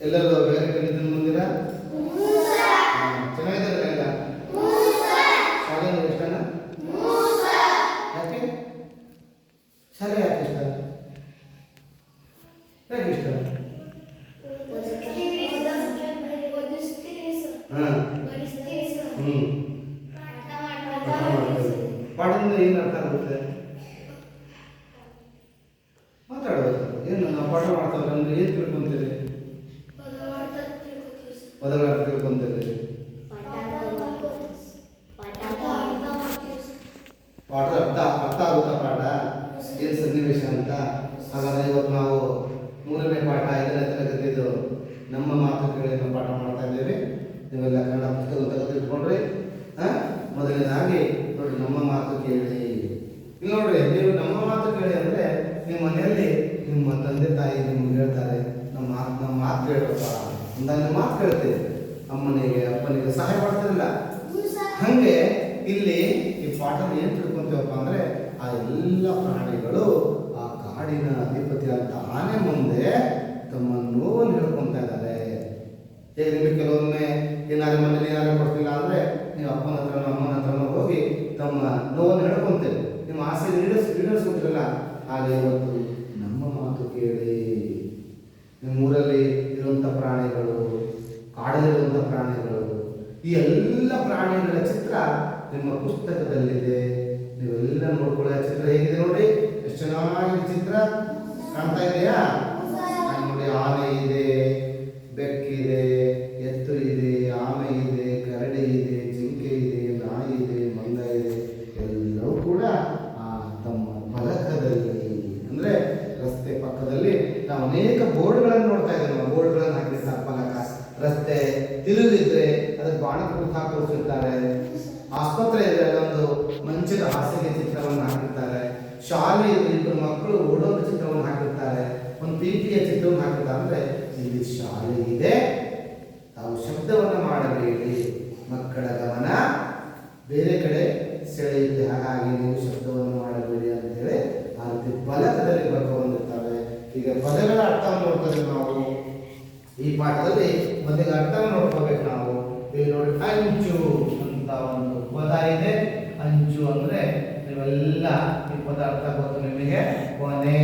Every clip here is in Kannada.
ಎಲ್ಲರೂ ಬೇರೆ ಕಲಿತು ಯಾಕೆ? ಪಾಠದಿಂದ ಏನು ಆಗುತ್ತೆ ಮಾತಾಡೋದು ಏನು ನಾವು ಪಾಠ ಮಾಡ್ತಾವ್ರೆ ಅಂದ್ರೆ ಏನು ತಿಳ್ಕೊಂತೀರಿ ಪದಗಳ ಅರ್ಥ ತಿಳ್ಕೊಂತೀರಿ ಪಾಠದ ಅರ್ಥ ಅರ್ಥ ಆಗುತ್ತಾ ಪಾಠ? ಏನು ಸನ್ನಿವೇಶ ಅಂತ? ಹಾಗಾದ್ರೆ ಇವತ್ತು ನಾವು ಮೂರನೇ ಪಾಠ ಐದನೇ ತರಗತಿದು ನಮ್ಮ ಮಾತು ಕೇಳಿ ನಾವು ಪಾಠ ಮಾಡ್ತಾ ಇದ್ದೇವೆ. ನೀವೆಲ್ಲ ಕನ್ನಡ ಪುಸ್ತಕ ತೆಗೆದುಕೊಂಡ್ರಿ ಹಾಂ ಮೊದಲನೇದಾಗಿ ನೋಡಿ ನಮ್ಮ ಮಾತು ಕೇಳಿ. ಇಲ್ಲಿ ನೋಡ್ರಿ ನೀವು ನಮ್ಮ ಮಾತು ಕೇಳಿ ಅಂದರೆ ನಿಮ್ಮ ಮನೆಯಲ್ಲಿ ನಿಮ್ಮ ತಂದೆ ತಾಯಿ ನಿಮ್ಗೆ ಹೇಳ್ತಾರೆ ನಮ್ಮ ಮಾತು ನಮ್ಮ ಮಾತು ಕೇಳಪ್ಪ. ಅಂದಾಗ ಮಾತು ಕೇಳ್ತೀವಿ ಅಮ್ಮನಿಗೆ ಅಪ್ಪನಿಗೆ ಸಹಾಯ ಮಾಡ್ತಿರಲಿಲ್ಲ ಹಂಗೆ ಇಲ್ಲಿ ಈ ಪಾಠ ಏನು ತಿಳ್ಕೊಂತೀವಪ್ಪ ಅಂದರೆ ಆ ಎಲ್ಲ ಪ್ರಾಣಿಗಳು ಆ ಕಾಡಿನ ಅಧಿಪತಿ ಅಂತ ಆನೆ ಮುಂದೆ ತಮ್ಮ ನೋವನ್ನು ಹೇಳ್ಕೊತ ಇದ್ದಾರೆ. ಹೇಗೆ ನಿಮಗೆ ಕೆಲವೊಮ್ಮೆ ಏನಾದ್ರು ಮನೇಲಿ ಏನಾದ್ರೂ ಕೊಡ್ತಿಲ್ಲ ಅಂದರೆ ನೀವು ಅಪ್ಪನ ಹತ್ರನೋ ಅಮ್ಮನ ಹತ್ರನೋ ಹೋಗಿ ತಮ್ಮ ನೋವನ್ನು ಹೇಳ್ಕೊಂತೇವೆ ನಿಮ್ಮ ಆಸೆ ಈಡೇರಿಸ್ ಹಾಗೆ ಇವತ್ತು ನಮ್ಮ ಮಾತು ಕೇಳಿ, ನಿಮ್ಮೂರಲ್ಲಿ ಇರುವಂಥ ಪ್ರಾಣಿಗಳು ಕಾಡಲ್ಲಿರುವಂಥ ಪ್ರಾಣಿಗಳು, ಈ ಎಲ್ಲ ಪ್ರಾಣಿಗಳ ಚಿತ್ರ ನಿಮ್ಮ ಪುಸ್ತಕದಲ್ಲಿದೆ. ನೀವೆಲ್ಲ ನೋಡ್ಕೊಳ್ಳಿ ಆ ಚಿತ್ರ ಹೇಗಿದೆ ನೋಡಿ. ಎಷ್ಟು ಚೆನ್ನಾಗಿದೆ ಚಿತ್ರ ಕಾಣ್ತಾ ಇದೆಯಾ? ನೋಡಿ ಆನೆ ಇದೆ ಬೆಕ್ಕಿದೆ ಎತ್ತು ಇದೆ, ಆಮೆ ಇದೆ, ಕರಡಿ ಇದೆ, ಜಿಂಕೆ ಇದೆ, ನಾಯಿ ಇದೆ, ಮಂಗ ಇದೆ. ಎಲ್ಲವೂ ಕೂಡ ಆ ತಮ್ಮ ಫಲಕದಲ್ಲಿ ಅಂದ್ರೆ ರಸ್ತೆ ಪಕ್ಕದಲ್ಲಿ ನಾವು ಅನೇಕ ಬೋರ್ಡ್ಗಳನ್ನು ನೋಡ್ತಾ ಇದ್ದೇವೆ. ಬೋರ್ಡ್ಗಳನ್ನು ಹಾಕಿರ್ತಾರೆ ಫಲಕ. ರಸ್ತೆ ತಿರುವಿದ್ರೆ ಅದಕ್ಕೆ ಬಾಣ ಕುರಿತು ಅಂದರೆ ಹಾಕಿರ್ತಾರೆ ಅಂದ್ರೆ ಇಲ್ಲಿ ಶಾಲೆ ಇದೆ. ತಾವು ಶಬ್ದವನ್ನು ಮಾಡಬೇಡಿ. ಮಕ್ಕಳ ಗಮನ ಬೇರೆ ಕಡೆ ಸೆಳೆಯುತ್ತೆ. ಹಾಗಾಗಿ ನೀವು ಶಬ್ದವನ್ನು ಮಾಡಬೇಡಿ ಅಂತೇಳಿ ಆ ರೀತಿ ಫಲಕದಲ್ಲಿ ಬರ್ಕೊಂಡಿರ್ತಾರೆ ಈಗ ಪದಗಳ ಅರ್ಥ ನೋಡ್ತೇವೆ ನಾವು ಈ ಪಾಠದಲ್ಲಿ ಮೊದಲಿಗೆ ಅರ್ಥ ನೋಡ್ಕೋಬೇಕು ನಾವು. ಇಲ್ಲಿ ನೋಡಿ, ಅಂಚು ಅಂತ ಒಂದು ಪದ ಇದೆ. ಅಂಚು ಅಂದ್ರೆ ನೀವೆಲ್ಲ ಈ ಪದ ಅರ್ಥ ಗೊತ್ತು ನಿಮಗೆ. ಕೊನೆ.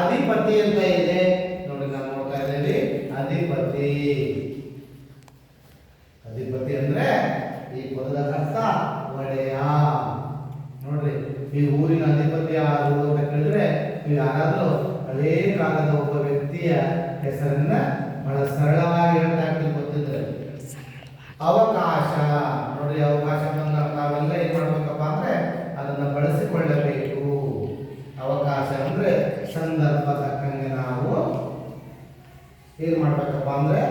ಅಧಿಪತಿ ಅಂತ ಇದೆ. ನೋಡಿ ನಾವು ನೋಡ್ತಾ ಇದ್ದೇವೆ ಅಧಿಪತಿ. ಅಧಿಪತಿ ಅಂದ್ರೆ ಈ ಪದದ ಅರ್ಥ ಒಡೆಯ. ನೋಡ್ರಿ, ಈ ಊರಿನ ಅಧಿಪತಿ ಯಾರು ಅಂತ ಕೇಳಿದ್ರೆ ನೀವು ಯಾರಾದ್ರೂ ಕಾಲದ ಒಬ್ಬ ವ್ಯಕ್ತಿಯ ಹೆಸರನ್ನ ಬಹಳ ಸರಳವಾಗಿ ಹೇಳ್ತಾ ಇರ್ತೀವಿ ಗೊತ್ತಿದ್ರೆ. ಅವಕಾಶ ಬಂದಾಗ ನಾವೆಲ್ಲ ಏನ್ ಮಾಡ್ಬೇಕಪ್ಪ ಅಂದ್ರೆ ಅದನ್ನ ಬಳಸಿಕೊಳ್ಳಬೇಕು ಅವಕಾಶ ಅಂದ್ರೆ ಸಂದರ್ಭ ತಕ್ಕಂಗೆ ನಾವು ಏನ್ ಮಾಡ್ಬೇಕಪ್ಪ ಅಂದ್ರೆ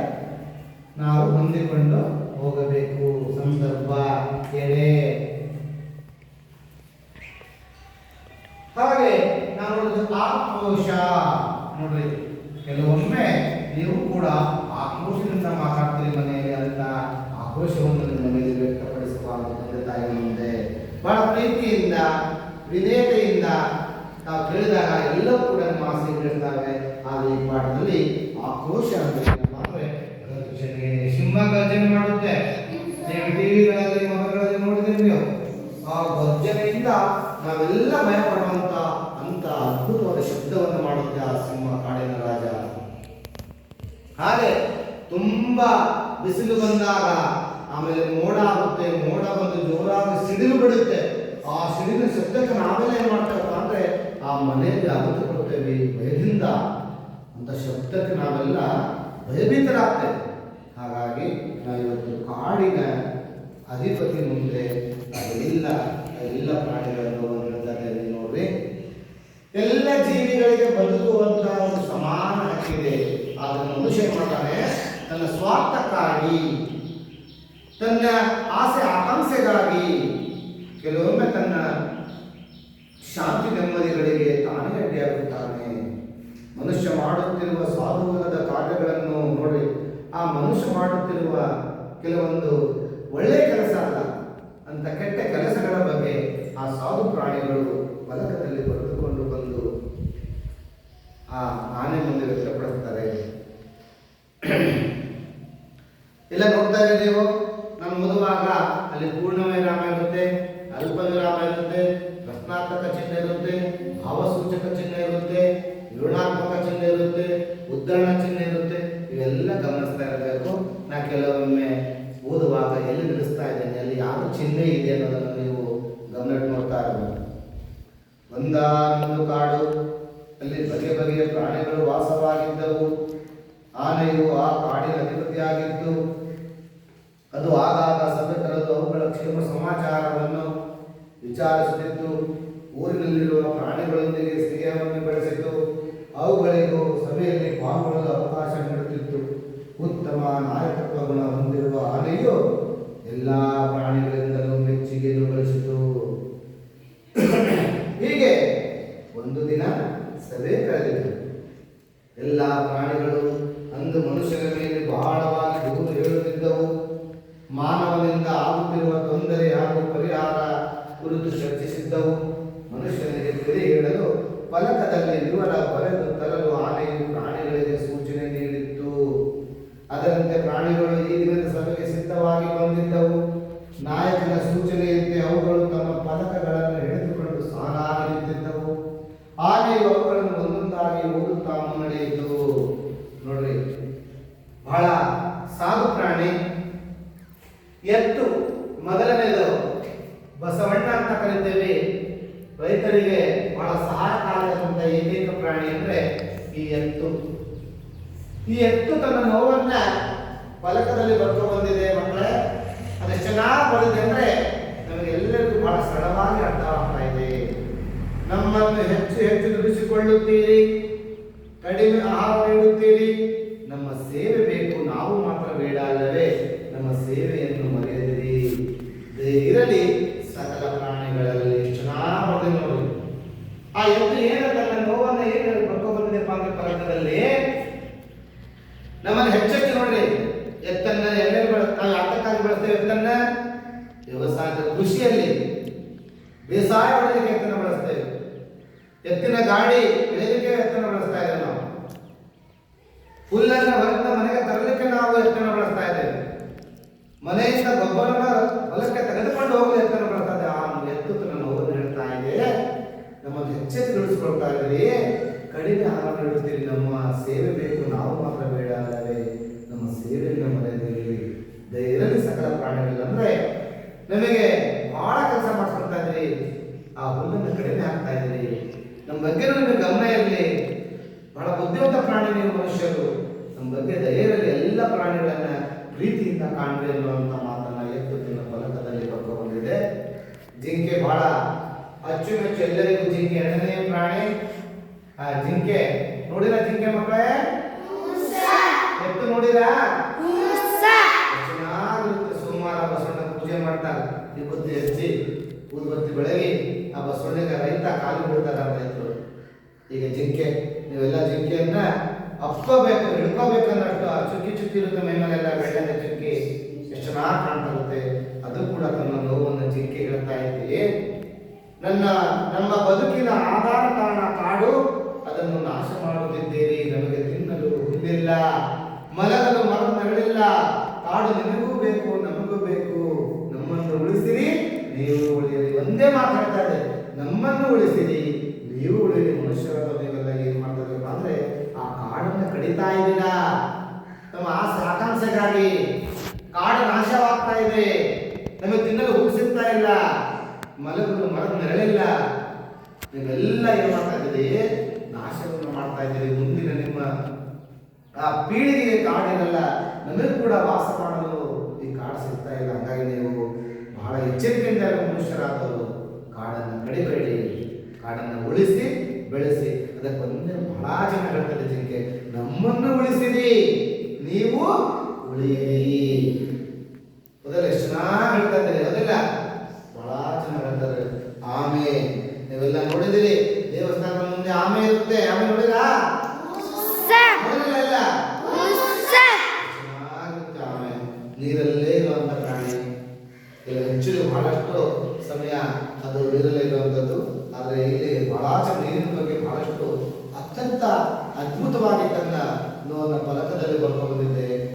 ನಾವು ಹೊಂದಿಕೊಂಡು ಹೋಗಬೇಕು ಸಂದರ್ಭ ಎಡೆ ಹಾಗೆ ನಾವು ನೋಡಿದ್ದು ಆಕ್ರೋಶ ನೋಡ್ರಿ, ಕೆಲವೊಮ್ಮೆ ನೀವು ಕೂಡ ಆಕ್ರೋಶದಿಂದ ಮಾತಾಡ್ತೀರಿ ಮನೆಯಲ್ಲಿ ಅಂತ ಆಕ್ರೋಶವನ್ನು ನಿಮ್ಮ ಮನೆಯಲ್ಲಿ ವ್ಯಕ್ತಪಡಿಸಬಾರದು ತಂದೆ ತಾಯಿ ಮುಂದೆ ಬಹಳ ಪ್ರೀತಿಯಿಂದ, ವಿಧೇಯತೆಯಿಂದ ನಾವು ಕೇಳಿದಾಗ ಎಲ್ಲವೂ ಕೂಡ ನಮ್ಮ ಆಸೆ ಆದರೆ ಈ ಪಾಠದಲ್ಲಿ ಆಕ್ರೋಶ ಅಂತ ಸಿಂಹ ಮಾಡುತ್ತೆ. ನೀವು ಟಿವಿಗಳಲ್ಲಿ ಮೊಬೈಲ್ಗಳಲ್ಲಿ ನೋಡಿದ್ರೆ ನೀವು. ಆ ಗರ್ಜನೆಯಿಂದ ನಾವೆಲ್ಲ ಭಯ ಅಂತ ಅದ್ಭುತವಾದ ಶಬ್ದವನ್ನು ಮಾಡುತ್ತೆ ಆ ಸಿಂಹ ಕಾಡಿನ ರಾಜ. ಹಾಗೆ ತುಂಬಾ ಬಿಸಿಲು ಬಂದಾಗ ಆಮೇಲೆ ಮೋಡ ಆಗುತ್ತೆ, ಮೋಡ ಬಂದು ಜೋರಾಗಿ ಸಿಡಿಲು ಬಿಡುತ್ತೆ. ಆ ಸಿಡಿಲು ಶಬ್ದಕ್ಕೆ ನಾವೆಲ್ಲ ಏನು ಮಾಡ್ತೇವಪ್ಪ ಅಂದ್ರೆ ಆ ಮನೆಯಲ್ಲಿ ಅಗತ್ಯ ಕೊಡ್ತೇವೆ. ಭಯದಿಂದ ಅಂತ ಶಬ್ದಕ್ಕೆ ನಾವೆಲ್ಲ ಭಯಭೀತರಾಗ್ತೇವೆ. ಹಾಗಾಗಿ ನಾವಿವತ್ತು ಕಾಡಿನ ಅಧಿಪತಿ ಮುಂದೆ ಎಲ್ಲ ಎಲ್ಲ ಪ್ರಾಣಿಗಳನ್ನು ನೋಡ್ರಿ. ಜೀವಿಗಳಿಗೆ ಬದುಕುವಂತಹ ಒಂದು ಸಮಾನ ಹಕ್ಕಿದೆ. ಆದರೆ ಮನುಷ್ಯ ಮಾಡ್ತಾನೆ? ತನ್ನ ಸ್ವಾರ್ಥಕ್ಕಾಗಿ, ತನ್ನ ಆಸೆ ಆಕಾಂಕ್ಷೆಗಾಗಿ ಕೆಲವೊಮ್ಮೆ ತನ್ನ ಶಾಂತಿ ನೆಮ್ಮದಿಗಳಿಗೆ ತಾನೇ ಅಡ್ಡಿಯಾಗುತ್ತಾನೆ ಮನುಷ್ಯ ಮಾಡುತ್ತಿರುವ ಸಾಧುವಾದ ಕಾರ್ಯಗಳನ್ನು ನೋಡಿ, ಆ ಮನುಷ್ಯ ಮಾಡುತ್ತಿರುವ ಕೆಲವೊಂದು ಒಳ್ಳೆಯ ಕೆಲಸ ಅಲ್ಲ, ಅಂತ ಕೆಟ್ಟ ಕೆಲಸಗಳ ಬಗ್ಗೆ ಆ ಸಾಧು ಪ್ರಾಣಿಗಳು ಫಲಕದಲ್ಲಿ ಬರೆದುಕೊಂಡು ಬಂದು ಆ ಆನೆ ಮುಂದೆ ವ್ಯಕ್ತಪಡಿಸ್ತಾರೆ. ಇಲ್ಲ ನೋಡ್ತಾ ಇದ್ದೀರಿ ನೀವು? ನಾನು ಓದುವಾಗ ಅಲ್ಲಿ ಪೂರ್ಣವಿರಾಮ ಇರುತ್ತೆ ಅಲ್ಪ ವಿರಾಮ ಇರುತ್ತೆ ಪ್ರಶ್ನಾತ್ಮಕ ಚಿಹ್ನೆ ಇರುತ್ತೆ, ಭಾವಸೂಚಕ ಚಿಹ್ನೆ ಇರುತ್ತೆ, ಋಣಾತ್ಮಕ ಚಿಹ್ನೆ ಇರುತ್ತೆ, ಉದ್ಧರಣ ಚಿಹ್ನೆ ಇರುತ್ತೆ. ಇವೆಲ್ಲ ಗಮನಿಸ್ತಾ ಇರಬೇಕು. ನಾ ಕೆಲವೊಮ್ಮೆ ಓದುವಾಗ ಎಲ್ಲಿ ನಿಲ್ಲಿಸ್ತಾ ಇದ್ದೇನೆ, ಅಲ್ಲಿ ಯಾವ ಚಿಹ್ನೆ ಇದೆ ಅನ್ನೋದನ್ನು ನೀವು ಗಮನ ನೋಡ್ತಾ ಇರಬೇಕು ಒಂದಾನೊಂದು ಕಾಡು ಅಲ್ಲಿ ಬಗೆ ಬಗೆಯ ಪ್ರಾಣಿಗಳು ವಾಸವಾಗಿದ್ದವು. ಆನೆಯು ಆ ಕಾಡಿನ ಅಧಿಪತಿಯಾಗಿತ್ತು ಅದು ಆಗಾಗ ಸಭೆ ಕರೆದು ಅವುಗಳ ಕ್ಷೇಮ ಸಮಾಚಾರವನ್ನು ವಿಚಾರಿಸುತ್ತಿತ್ತು. ಊರಿನಲ್ಲಿರುವ ಪ್ರಾಣಿಗಳೊಂದಿಗೆ ಸ್ನೇಹವನ್ನು ಬೆಳೆಸಿತು. ಅವುಗಳಿಗೂ ಸಭೆಯಲ್ಲಿ ಪಾಲ್ಗೊಳ್ಳಲು ಅವಕಾಶ ನೀಡುತ್ತಿತ್ತು. ಉತ್ತಮ ನಾಯಕತ್ವ ಗುಣ ಹೊಂದಿರುವ ಆನೆಯು ಎಲ್ಲ ಪ್ರಾಣಿಗಳಿಂದಲೂ ಮೆಚ್ಚುಗೆಯನ್ನು ಗಳಿಸಿತು. ಹೀಗೆ ಒಂದು ದಿನ ಸಭೆ ಎಲ್ಲ ಪ್ರಾಣಿಗಳು ಅಂದು ಮನುಷ್ಯನ ಮೇಲೆ ಬಹಳವಾಗಿ ದೂರು ಹೇಳುತ್ತಿದ್ದವು. ಮಾನವನಿಂದ ಆಗುತ್ತಿರುವ ತೊಂದರೆ ಹಾಗೂ ಪರಿಹಾರ ಕುರಿತು ಚರ್ಚಿಸಿದ್ದವು. ಮನುಷ್ಯನಿಗೆ ತಿಳಿ ಹೇಳಲು ಫಲಕದಲ್ಲಿ ವಿವರ ಎತ್ತು ಮೊದಲನೇದು ಬಸವಣ್ಣ ಅಂತ ಕರಿತೇವೆ. ರೈತರಿಗೆ ಬಹಳ ಸಹಾಯಕಾರಿಯಾದಂಥ ಏಕೈಕ ಪ್ರಾಣಿ ಅಂದ್ರೆ ಈ ಎತ್ತು. ಈ ಎತ್ತು ತನ್ನ ನೋವನ್ನ ಫಲಕದಲ್ಲಿ ಬರ್ಕೊ ಬಂದಿದೆ ಮಕ್ಕಳೇ. ಅದು ಚೆನ್ನಾಗಿ ಬರುತ್ತೆ ಅಂದರೆ ನಮಗೆ ಎಲ್ಲರಿಗೂ ಬಹಳ ಸರಳವಾಗಿ ಅರ್ಥವಾಗ್ತಾ ಇದೆ. ನಮ್ಮನ್ನು ಹೆಚ್ಚು ಹೆಚ್ಚು ದುಡಿಸಿಕೊಳ್ಳುತ್ತೀರಿ. ಕಡಿಮೆ ಆಹಾರ ನೀಡುತ್ತೀರಿ. ನಮ್ಮ ಸೇವೆ ಸಕಲ ಪ್ರಾಣಿಗಳಲ್ಲಿ ಬರೆದಿದೆ ನೋಡಿ. ಆ ಎತ್ತು ಏನು ತನ್ನ ನೋವನ್ನ ಏನು ಬರ್ಕೊ ಬಂದಿದೆ ಅಂದ್ರೆ ಫಲಕದಲ್ಲಿ ನಮ್ಮನ್ನು ಹೆಚ್ಚೆಚ್ಚು ನೋಡ್ರಿ, ಎತ್ತನ್ನ ಎಲ್ಲೆಲ್ಲಿ ಬೆಳ ನಾವು ಯಾತಕ್ಕಾಗಿ ಬೆಳೆಸ್ತೇವೆ ಎತ್ತನ್ನ. ವ್ಯವಸಾಯದ ಕೃಷಿಯಲ್ಲಿ ಬೇಸಾಯ ಹೊಡೆಯಲಿಕ್ಕೆ ಎತ್ತನ್ನು ಬಳಸ್ತೇವೆ. ಎತ್ತಿನ ಗಾಡಿ, ಬೆಳೆಯಲಿಕ್ಕೆ ಎತ್ತನ್ನು ಬಳಸ್ತಾ ಇದ್ದೇವೆ ನಾವು. ಹುಲ್ಲನ್ನು ಹೊರತ ಮನೆಗೆ ತರಲಿಕ್ಕೆ ನಾವು ಎತ್ತನ್ನು ಬಳಸ್ತಾ ಇದ್ದೇವೆ. ಮನೆಯಿಂದ ಗೊಬ್ಬರನ ಹೊಲಕ್ಕೆ ತೆಗೆದುಕೊಂಡು ಹೋಗಲು ಎತ್ತನ್ನು ಬಳಸ್ತಾ ಇದ್ದೇವೆ ಆ ಎತ್ತು ತನ್ನ ನೋವನ್ನು ಹೇಳ್ತಾ ಇದೆ ನಮ್ಮನ್ನು ಹೆಚ್ಚೆಚ್ಚುಗೊಳಿಸಿಕೊಳ್ತಾ ಇದ್ದೀರಿ ಆಹಾರ ನಮ್ಮ ಸೇವೆ ಬೇಕು, ನಾವು ಮಾತ್ರ ಬೇಡ ಅಲ್ಲವೇ? ನಮ್ಮ ಸೇವೆಯನ್ನು ಮರೆಯದಿರಿ ಧೈರ್ಯದಲ್ಲಿ ಸಕಲ ಪ್ರಾಣಿಗಳು ಅಂದ್ರೆ ನಮಗೆ ಬಹಳ ಕೆಲಸ ಮಾಡಿಸ್ಕೊಳ್ತಾ ಇದ್ರಿ ಆ ಹುಲ್ಲನ್ನು ಕಡಿಮೆ ಆಗ್ತಾ ಇದ್ರಿ ನಮ್ಮ ಬಗ್ಗೆ ನಿಮಗೆ ಗಮನ ಇರಲಿ. ಬಹಳ ಬುದ್ಧಿವಂತ ಪ್ರಾಣಿ ನೀವು ಮನುಷ್ಯರು. ನಮ್ಮ ಬಗ್ಗೆ ಧೈರ್ಯದಲ್ಲಿ ಎಲ್ಲ ಪ್ರಾಣಿಗಳನ್ನ ಪ್ರೀತಿಯಿಂದ ಕಾಣ್ರಿ ಅನ್ನುವಂಥ ಮಾತನ್ನ ಎತ್ತು ತಿನ್ನ ಫಲಕದಲ್ಲಿ ಬರ್ಕೊಂಡಿದೆ ಜಿಂಕೆ ಬಹಳ ಅಚ್ಚುಮೆಚ್ಚು ಎಲ್ಲರಿಗೂ ಜಿಂಕೆ ಎರಡನೇ ಪ್ರಾಣಿ. ಆ ಜಿಂಕೆ. ನೋಡಿರ ಜಿಂಕೆ ಮಕ್ಕಳೇ? ಎತ್ತು ನೋಡಿರಾ? ಚೆನ್ನಾಗಿರುತ್ತೆ. ಸೋಮವಾರ ಬಸವಣ್ಣ ಪೂಜೆ ಮಾಡ್ತಾರೆ. ವಿಭೂತಿ ಹಚ್ಚಿ ಉದ್ಬತ್ತಿ ಬೆಳಗಿ ಆ ಬಸವಣ್ಣಗೆ ರೈತ ಕಾಲು ಬಿಡ್ತಾರೆ ಆ ರೈತರು. ಈಗ ಜಿಂಕೆ ನೀವೆಲ್ಲ ಜಿಂಕೆಯನ್ನ ಅಪ್ಪಬೇಕು ಹಿಡ್ಕೋಬೇಕನ್ನಷ್ಟು ಆ ಚುಕ್ಕಿ ಚುಕ್ಕಿ ಇರುತ್ತೆ ಮೈಮೇಲೆಲ್ಲ ಮೇಲೆಲ್ಲ ಬೆಳ್ಳದ ಚುಕ್ಕಿ. ಎಷ್ಟು ಚೆನ್ನಾಗಿ ಕಾಣ್ತಾ ಇರುತ್ತೆ ಅದು ಕೂಡ ತನ್ನ ನೋವನ್ನು ಜಿಂಕೆ ಹೇಳ್ತಾ ಇದ್ದೀವಿ ನನ್ನ ನಮ್ಮ ಬದುಕಿನ ಆಧಾರ ಕಾರಣ ಕಾಡು. ಅದನ್ನು ನಾಶ ಮಾಡುತ್ತಿದ್ದೀರಿ ನಮಗೆ ತಿನ್ನಲು ಹುಲ್ಲಿಲ್ಲ, ಮಲಗಲು ಮರದ ನಗಳಿಲ್ಲ ಕಾಡು ನಿಮಗೂ ಬೇಕು, ನಮಗೂ ಬೇಕು. ನಮ್ಮನ್ನು ಉಳಿಸಿರಿ, ನೀವು ಉಳಿಯಲಿ. ಒಂದೇ ಮಾತಾಡ್ತಾರೆ ನಮ್ಮನ್ನು ಉಳಿಸಿರಿ, ನೀವು ಉಳಿಯಿರಿ ಮನುಷ್ಯರಾದ ನೀವೆಲ್ಲ ಏನು ಮಾಡ್ತಾರೆ ಅಂದ್ರೆ ಆ ಕಾಡನ್ನು ಕಡಿತಾ ಇದ್ದೀರಾ. ನಮ್ಮ ಆಸೆ, ಆಕಾಂಕ್ಷೆಗಾಗಿ ಕಾಡು ನಾಶವಾಗ್ತಾ ಇದೆ. ನಮಗೆ ತಿನ್ನಲು ಹುಲ್ಲು ಸಿಗ್ತಾ ಇಲ್ಲ, ಮಲಗಲು ಮರದ ನೆರಳಿಲ್ಲ. ನೀವೆಲ್ಲ ಏನು ಮಾಡ್ತಾ ಇದ್ದೀರಿ? ನಾಶವನ್ನು ಮಾಡ್ತಾ ಇದ್ದೀರಿ. ಮುಂದಿನ ನಿಮ್ಮ, ಆ ಪೀಳಿಗೆಯ ಕಾಡಿನಲ್ಲ ನಮಗೂ ಕೂಡ ವಾಸ ಮಾಡಲು ಈ ಕಾಡು ಸಿಗ್ತಾ ಇಲ್ಲ. ಹಾಗಾಗಿ ನೀವು ಬಹಳ ಎಚ್ಚರಿಕೆಯಿಂದ ಮನುಷ್ಯರಾದರು ಕಾಡನ್ನು ಕಡಿಬೇಡಿ. ಕಾಡನ್ನು ಉಳಿಸಿ, ಬೆಳೆಸಿ. ಅದಕ್ಕೆ ಒಂದೇ ಬಹಳ ಜನ ಹೇಳ್ತಾರೆ ಜನಕ್ಕೆ, ನಮ್ಮನ್ನು ಉಳಿಸಿರಿ. ನೀವು ಉಳಿಯಿರಿ ಹೌದಲ್ಲ ಎಷ್ಟು ಚೆನ್ನಾಗಿ ಹೇಳ್ತಾ ಇದ್ದಾರೆ ಹೌದಿಲ್ಲ ಬಹಳ ಚೆನ್ನಾಗಿ ಹೇಳ್ತಾರೆ ಆಮೆ ನೀವೆಲ್ಲ ನೋಡಿದಿರಿ ದೇವಸ್ಥಾನದ ಮುಂದೆ ಆಮೆ ಇರುತ್ತೆ ಆಮೆ ನೋಡಿರಾ ನೋಡಿಲ್ಲ ಇಲ್ಲ ಚೆನ್ನಾಗಿರುತ್ತೆ ಆಮೆ ನೀರಲ್ಲೇ ಇರುವಂತ ಪ್ರಾಣಿ ಇಲ್ಲ ಹೆಚ್ಚು